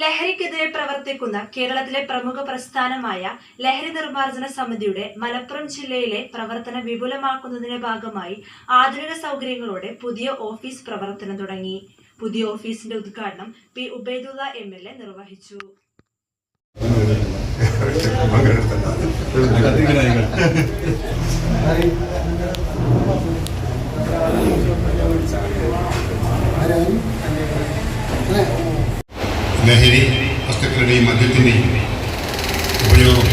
ലഹരിക്കെതിരെ പ്രവർത്തിക്കുന്ന കേരളത്തിലെ പ്രമുഖ പ്രസ്ഥാനമായ ലഹരി നിർമ്മാർജന സമിതിയുടെ മലപ്പുറം ജില്ലയിലെ പ്രവർത്തനം വിപുലമാക്കുന്നതിന്റെ ഭാഗമായി ആധുനിക സൗകര്യങ്ങളോടെ പുതിയ ഓഫീസ് പ്രവർത്തനം തുടങ്ങി. പുതിയ ഓഫീസിന്റെ ഉദ്ഘാടനം P Ubaidulla M L A നിർവഹിച്ചു. വസ്തുക്കളുടെയും മദ്യത്തിന്റെയും ഉപയോഗം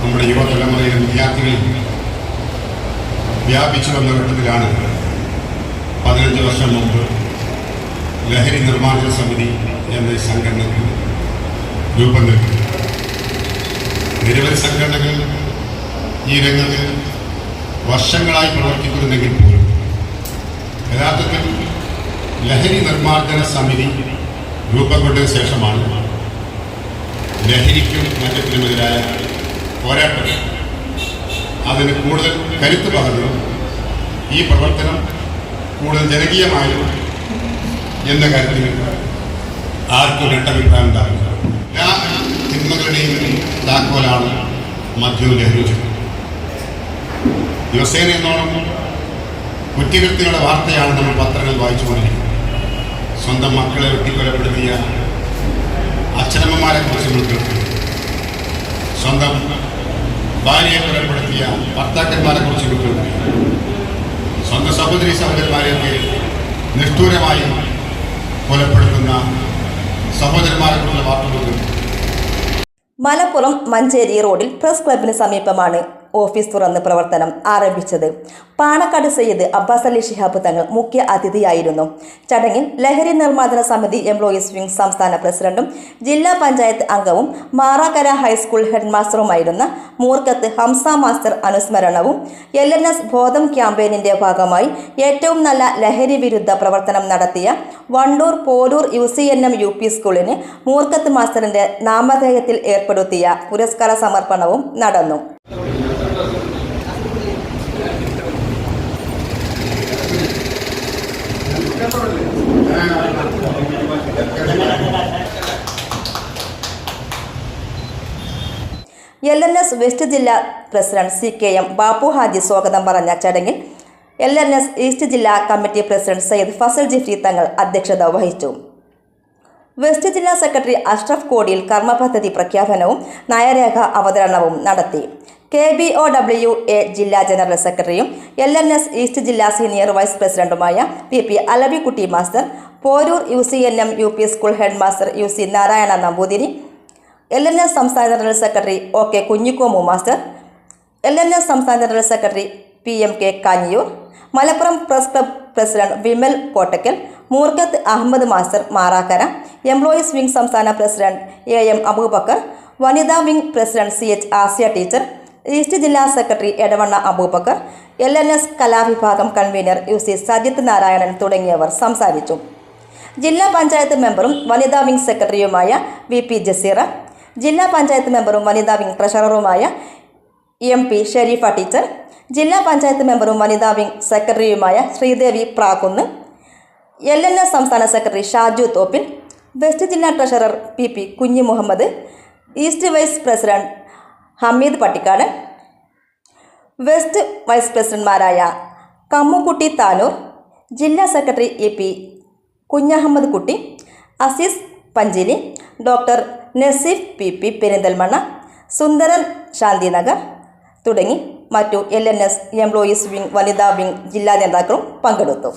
നമ്മുടെ യുവതലമുറയിലെ വിദ്യാർത്ഥികളിൽ വ്യാപിച്ചു വന്ന ഘട്ടത്തിലാണ് പതിനഞ്ച് വർഷം മുമ്പ് ലഹരി നിർമ്മാർജന സമിതി എന്ന സംഘടന രൂപം നൽകി നിരവധി സംഘടനകൾ ഈ രംഗത്ത് വർഷങ്ങളായി പ്രവർത്തിക്കുന്നുണ്ടെങ്കിൽ പോലും യഥാർത്ഥത്തിൽ ലഹരി നിർമ്മാർജന സമിതി രൂപം കൊണ്ടതിന് ശേഷമാണ് ലഹരിക്കും മറ്റത്തിനുമെതിരായ പോരാട്ടം. അതിന് കൂടുതൽ കരുത്ത് പകർന്നു. ഈ പ്രവർത്തനം കൂടുതൽ ജനകീയമായും എന്ന കാര്യത്തിൽ ആർക്കും രണ്ടഭിപ്രായം ഉണ്ടാവില്ല. എല്ലാ തിന്മകളുടെയും താക്കോലാണ് മദ്യവും ലഹരിയും ദിവസേന എന്നോണം കുറ്റകൃത്യങ്ങളുടെ വാർത്തയാണ് നമ്മൾ പത്രങ്ങൾ വായിച്ചു വായിച്ചുകൊണ്ടിരിക്കുന്നത്. സ്വന്തം മക്കളെ വെട്ടിക്കൊലപ്പെടുത്തിയ അച്ഛനമ്മമാരെ കുറിച്ച് നമ്മൾ കേൾക്കുന്നു സ്വന്തം ഭാര്യയെ കൊലപ്പെടുത്തിയ ഭർത്താക്കന്മാരെ കുറിച്ച് കേൾക്കുന്നു സ്വന്തം സഹോദരി സഹോദരന്മാരെയൊക്കെ നിഷ്ഠൂരമായി കൊലപ്പെടുത്തുന്ന സഹോദരന്മാരെ കുറിച്ചുള്ള വാർത്തകൾ മലപ്പുറം മഞ്ചേരി റോഡിൽ പ്രസ് ക്ലബിന് സമീപമാണ്. ഓഫീസ് തുറന്ന് പ്രവർത്തനം ആരംഭിച്ചത്. പാണക്കാട് സയ്യിദ് അബ്ബാസ് അലി ഷിഹാബ് തങ്ങൾ മുഖ്യ അതിഥിയായിരുന്നു. ചടങ്ങിൽ ലഹരി നിർമ്മാർജന സമിതി എംപ്ലോയീസ് വിംഗ് സംസ്ഥാന പ്രസിഡന്റും ജില്ലാ പഞ്ചായത്ത് അംഗവും മാറാക്കര ഹൈസ്കൂൾ ഹെഡ്മാസ്റ്ററുമായിരുന്ന മൂർക്കത്ത് ഹംസ മാസ്റ്റർ അനുസ്മരണവും എൽ എൻ എസ് ബോധം ക്യാമ്പയിനിന്റെ ഭാഗമായി ഏറ്റവും നല്ല ലഹരി വിരുദ്ധ പ്രവർത്തനം നടത്തിയ Wandoor Poroor U C N M U P സ്കൂളിന് മൂർക്കത്ത് മാസ്റ്ററിന്റെ നാമധേയത്തിൽ ഏർപ്പെടുത്തിയ പുരസ്കാര സമർപ്പണവും നടന്നു. എൽ എൻ എസ് വെസ്റ്റ് ജില്ലാ president C K M Bappu Haji സ്വാഗതം പറഞ്ഞ ചടങ്ങിൽ എൽ എൻ എസ് ഈസ്റ്റ് ജില്ലാ കമ്മിറ്റി പ്രസിഡന്റ് സയ്യിദ് ഫസൽ ജിഫ്രി തങ്ങൾ അധ്യക്ഷത വഹിച്ചു. വെസ്റ്റ് ജില്ലാ സെക്രട്ടറി അഷ്റഫ് കോടിയിൽ കർമ്മപദ്ധതി പ്രഖ്യാപനവും നയരേഖ അവതരണവും നടത്തി. K B O W A ജില്ലാ ജനറൽ സെക്രട്ടറിയും എൽ എൻ എസ് ഈസ്റ്റ് ജില്ലാ സീനിയർ വൈസ് പ്രസിഡന്റുമായ P P Alavikutty master Poroor U C N M U P school head master U C Narayana Namboothiri L N S സംസ്ഥാന general secretary O K Kunhikomu master L N S സംസ്ഥാന general secretary P M K Kanhiyoor Malappuram press club president Vimal Kottakkal Moorkkath Ahammed master Marakkara employees wing സംസ്ഥാന president A M Abubakar വനിതാ wing president C H Asiya teacher east ജില്ലാ secretary Edavanna Aboobacker L N S കലാവിഭാഗം convener U C Sajith Narayanan തുടങ്ങിയവർ സംസാരിച്ചു. ജില്ലാ പഞ്ചായത്ത് മെമ്പറും വനിതാ wing സെക്രട്ടറിയുമായ V P Jazeera ജില്ലാ പഞ്ചായത്ത് മെമ്പറും വനിതാ വിംഗ് ട്രഷററുമായ എം പി ഷെരീഫ ടീച്ചർ ജില്ലാ പഞ്ചായത്ത് മെമ്പറും വനിതാ വിംഗ് സെക്രട്ടറിയുമായ Sreedevi Prakkunnu L N S സംസ്ഥാന സെക്രട്ടറി ഷാജു തോപ്പിൽ വെസ്റ്റ് ജില്ലാ treasurer P P Kunhi Muhammed east vice president Hameed Pattikkad. West vice പ്രസിഡന്റ്മാരായ Kammukutty Tanur ജില്ലാ secretary A P Kunhahammed Kutty Azeez Panchili doctor Naseef P P Perinthalmanna Sundaran Shanthinagar തുടങ്ങി മറ്റു L N S employees wing വനിതാ wing ജില്ലാ നേതാക്കളും പങ്കെടുത്തു.